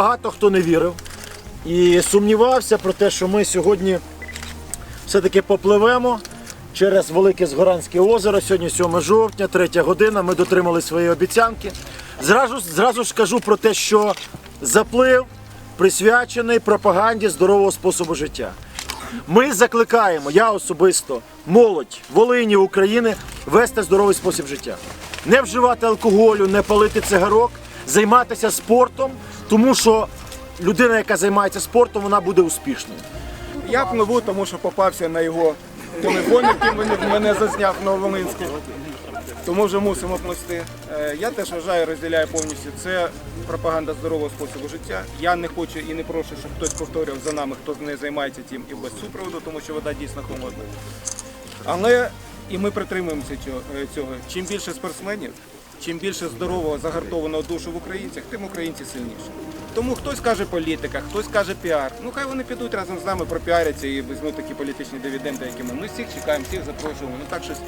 Багато хто не вірив і сумнівався про те, що ми сьогодні все-таки попливемо через Велике Згоранське озеро. Сьогодні 7 жовтня, 3 година. Ми дотримали свої обіцянки. Зразу, зразу ж кажу про те, що заплив присвячений пропаганді здорового способу життя. Ми закликаємо, я особисто, молодь Волині, України вести здоровий спосіб життя. Не вживати алкоголю, не палити цигарок, займатися спортом, тому що людина, яка займається спортом, вона буде успішною. Я пливу, тому що попався на його телефон, він мене зазняв Нововолинську. Тому вже мусимо плисти. Е, Я теж вважаю, розділяю повністю. Це пропаганда здорового способу життя. Я не хочу і не прошу, щоб хтось повторював за нами, хто не займається тим і без супроводу, тому що вода дійсно холодна. Але і ми притримуємося е, цього. Чим більше спортсменів, чим більше здорового загартованого душу в українцях, тим українці сильніші. Тому хтось каже політика, хтось каже піар. Ну хай вони підуть разом з нами пропіаряться і візьмуть такі політичні дивіденди, які ми. Ми всіх чекаємо, всіх запрошуємо. Ну так щось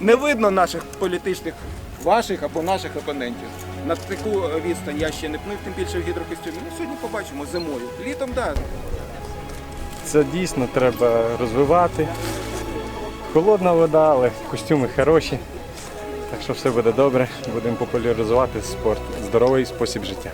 не видно наших політичних ваших або наших опонентів. На таку відстань я ще не плив, тим більше в гідрокостюмі. Ну сьогодні побачимо зимою. Літом, так. Да. Це дійсно треба розвивати. Холодна вода, але костюми хороші. Так що все буде добре. Будемо популяризувати спорт, здоровий спосіб життя.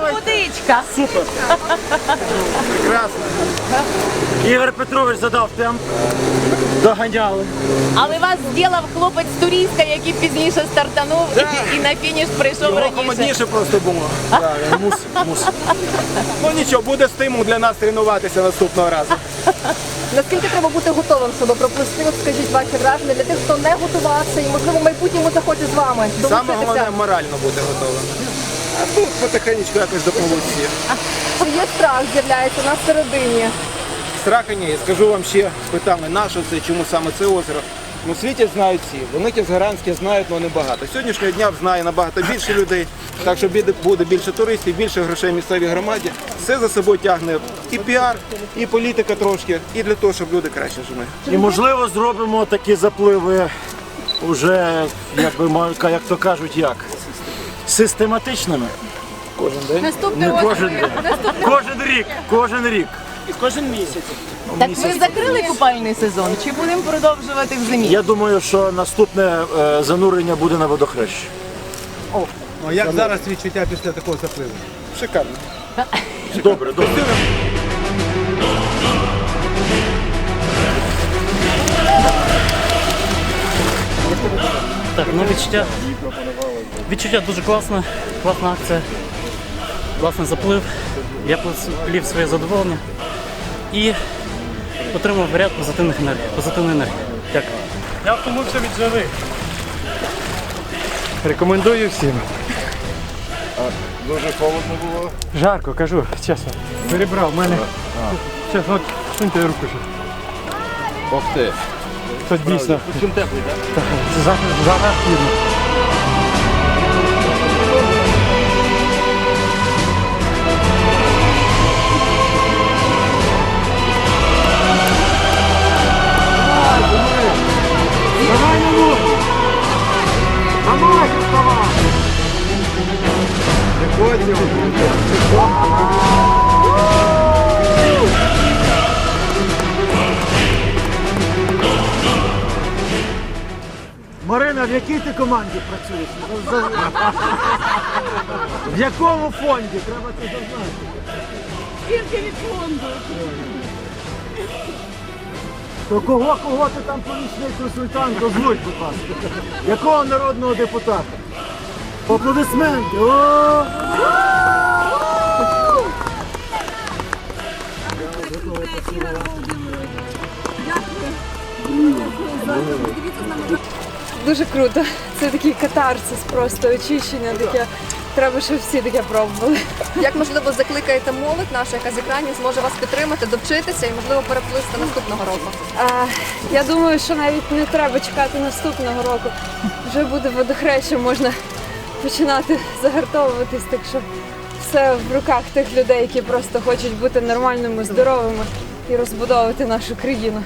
Водичка. Прекрасно. Ігор Петрович задав темп. Доганяли. Але вас зробив хлопець з який пізніше стартанув і, і на фініш прийшов Його раніше. холодніше просто було. Так, мус, мус. Ну нічого, буде стимул для нас тренуватися наступного разу. Наскільки треба бути готовим, щоб проплисти? От скажіть ваші враження для тих, хто не готувався і можливо в майбутньому захоче з вами Саме долучитися? головне морально бути готовим. Тут потихенечку якось всі. Чи є страх з'являється на середині? Страха ні, я скажу вам ще, питали, на що це, чому саме це озеро. Ну, в світі знають всі. Велике Згаранське знають, але не багато. Сьогоднішнього дня знає набагато більше людей, так що буде- більше туристів, більше грошей місцевій громаді. Все за собою тягне і піар, і політика трошки, і для того, щоб люди краще жили. І можливо зробимо такі запливи вже, як би як то кажуть, як? Систематичними. Кожен день. Наступне Не кожен день. Кожен рік, кожен рік. І кожен місяць. Так ви закрили купальний сезон чи будемо продовжувати в зимі? Я думаю, що наступне е, занурення буде на водохрещі. А як зараз відчуття після такого запливу? Шикарно. Добре, добре. Так, ну відчуття. Відчуття дуже класне, класна акція, класний заплив. Я плів своє задоволення і отримав ряд позитивних енергій. Позитивної енергії. Дякую. Я втомився від жари. Рекомендую всім. Дуже холодно було. Жарко, кажу, чесно. Перебрав, в мене. Чесно, от суньте руку. ще. Ох ти. Це дійсно. Чим теплий, так? Зараз, зараз Давай! Марина, в якій ти команді працюєш? В якому фонді? Треба це дознати? Скільки від фонду? То кого, кого ти там помічний консультант, дозволь, будь ласка. Якого народного депутата? Аплодисменти! О! Дуже круто. Це такий катарсис, просто очищення таке. Треба, щоб всі таке пробували. Як можливо закликаєте молодь нашу, яка з екранів зможе вас підтримати, довчитися і можливо переплисти наступного року? А, я думаю, що навіть не треба чекати наступного року. Вже буде водохреща, можна починати загартовуватись, так що все в руках тих людей, які просто хочуть бути нормальними, здоровими і розбудовувати нашу країну.